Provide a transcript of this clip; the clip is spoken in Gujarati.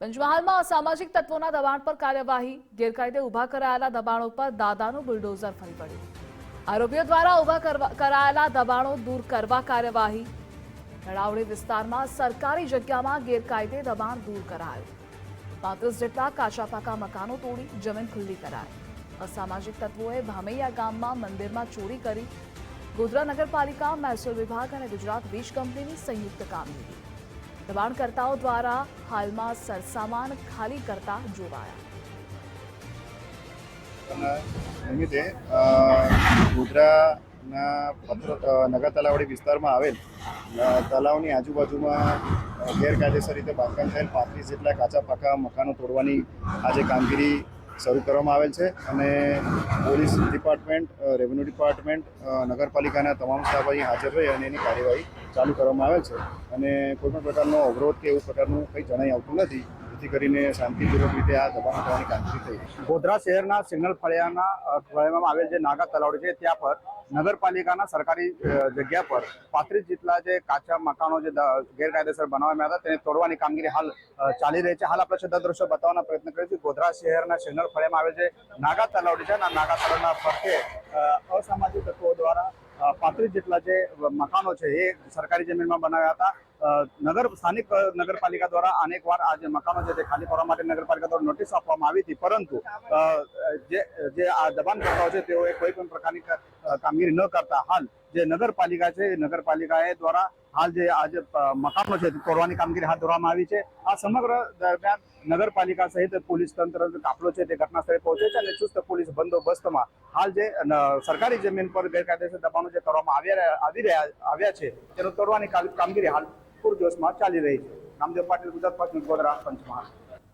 પંચમહાલમાં અસામાજિક તત્વોના દબાણ પર કાર્યવાહી, ગેરકાયદે ઊભા કરાયેલા દબાણો પર દાદાનું બુલડોઝર ફરી પડ્યું. આરોપીઓ દ્વારા ઊભા કરાયેલા દબાણો દૂર કરવા કાર્યવાહી. નડાવડી વિસ્તારમાં સરકારી જગ્યામાં ગેરકાયદે દબાણ દૂર કરાયું. પાંત્રીસ જેટલા કાચા પાકા મકાનો તોડી જમીન ખુલ્લી કરાઈ. અસામાજિક તત્વોએ ભામૈયા ગામમાં મંદિરમાં ચોરી કરી. ગોધરા નગરપાલિકા, મહેસૂલ વિભાગ અને ગુજરાત વીજ કંપનીની સંયુક્ત કામગીરી. દબાણકર્તાઓ દ્વારા હાલમાં સરસામાન ખાલી કરતા જોવાયા. નિમિત્તે ગોધરાના નગર તલાવડી વિસ્તારમાં આવેલ તલાવની આજુબાજુમાં ગેરકાયદેસર રીતે બાંધકામ થયેલ પાંત્રીસ જેટલા કાચા પાકા મકાનો તોડવાની આજે કામગીરી શરૂ કરવામાં આવેલ છે અને પોલીસ ડિપાર્ટમેન્ટ રેવન્યુ ડિપાર્ટમેન્ટ નગરપાલિકાના તમામ સ્ટાફ અહીં હાજર રહી અને એની કાર્યવાહી ચાલુ કરવામાં આવેલ છે. અને કોઈપણ પ્રકારનો અવરોધ કે એવું પ્રકારનું કંઈ જણાઈ આવતું નથી, જેથી કરીને શાંતિપૂર્વક રીતે આ દબાણ કરવાની કામગીરી થઈ ગોધરા શહેરના સિગ્નલ ફળિયાના ફળિયામાં આવેલ જે નાગા તલાવડી છે, ત્યાં પર નગરપાલિકાના સરકારી જગ્યા પર પાંત્રીસ જેટલા જે કાચા મકાનો જે ગેરકાયદેસર બનાવવામાં આવ્યા તેને તોડવાની કામગીરી હાલ ચાલી રહી છે. હાલ આપણે છતાં દ્રશ્યો બતાવવાનો પ્રયત્ન કરીએ છીએ. ગોધરા શહેરના સિગ્નલ ફળિયામાં આવે છે નાગા તલાવડી છે, અને નાગા તલાવના ફરતે અસામાજિક તત્વો દ્વારા પાંત્રીસ જેટલા જે મકાનો છે, એ સરકારી જમીનમાં બનાવ્યા હતા. નગર, સ્થાનિક નગરપાલિકા દ્વારા અનેક વાર આ મકાનો છે તે ખાલી કરવા માટે નગરપાલિકા દ્વારા નોટિસ આપવામાં આવી હતી. પરંતુ જે આ દબાણકર્તાઓ છે, તેઓએ કોઈ પણ પ્રકારની કામગીરી ન કરતા હાલ જે નગરપાલિકા છે નગરપાલિકાએ દ્વારા હાલ જે આજે મકાનો છે, તોડવાની કામગીરી હાથ ધરવામાં આવી છે. આ સમગ્ર દરમિયાન નગરપાલિકા સહિત પોલીસ તંત્ર કાફલો છે, તે ઘટના સ્થળે પહોંચે છે અને ચુસ્ત પોલીસ બંદોબસ્તમાં હાલ જે સરકારી જમીન પર ગેરકાયદેસર દબાણો જે કરવામાં આવ્યા આવી રહ્યા, આવ્યા છે, તેનો તોડવાની કામગીરી હાલ પૂરજોશમાં ચાલી રહી છે. નામદેવ પાટીલ ગુજરાત પશ્ચિમ ગોધરા પંચમહાલ.